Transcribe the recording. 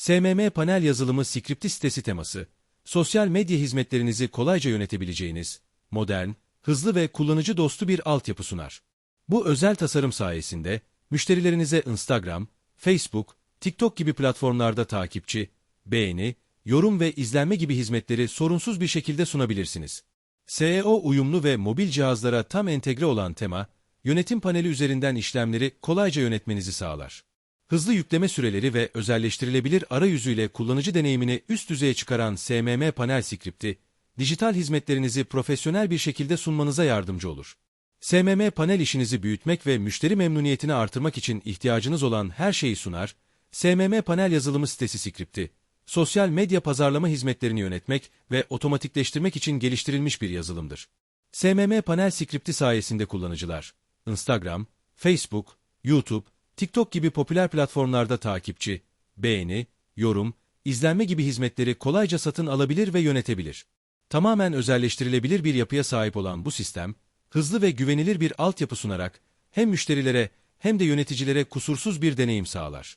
SMM panel yazılımı skripti sitesi teması, sosyal medya hizmetlerinizi kolayca yönetebileceğiniz, modern, hızlı ve kullanıcı dostu bir altyapı sunar. Bu özel tasarım sayesinde, müşterilerinize Instagram, Facebook, TikTok gibi platformlarda takipçi, beğeni, yorum ve izlenme gibi hizmetleri sorunsuz bir şekilde sunabilirsiniz. SEO uyumlu ve mobil cihazlara tam entegre olan tema, yönetim paneli üzerinden işlemleri kolayca yönetmenizi sağlar. Hızlı yükleme süreleri ve özelleştirilebilir arayüzüyle kullanıcı deneyimini üst düzeye çıkaran SMM panel skripti, dijital hizmetlerinizi profesyonel bir şekilde sunmanıza yardımcı olur. SMM panel işinizi büyütmek ve müşteri memnuniyetini artırmak için ihtiyacınız olan her şeyi sunar, SMM panel yazılımı sitesi skripti, sosyal medya pazarlama hizmetlerini yönetmek ve otomatikleştirmek için geliştirilmiş bir yazılımdır. SMM panel skripti sayesinde kullanıcılar, Instagram, Facebook, YouTube, TikTok gibi popüler platformlarda takipçi, beğeni, yorum, izlenme gibi hizmetleri kolayca satın alabilir ve yönetebilir. Tamamen özelleştirilebilir bir yapıya sahip olan bu sistem, hızlı ve güvenilir bir altyapı sunarak hem müşterilere hem de yöneticilere kusursuz bir deneyim sağlar.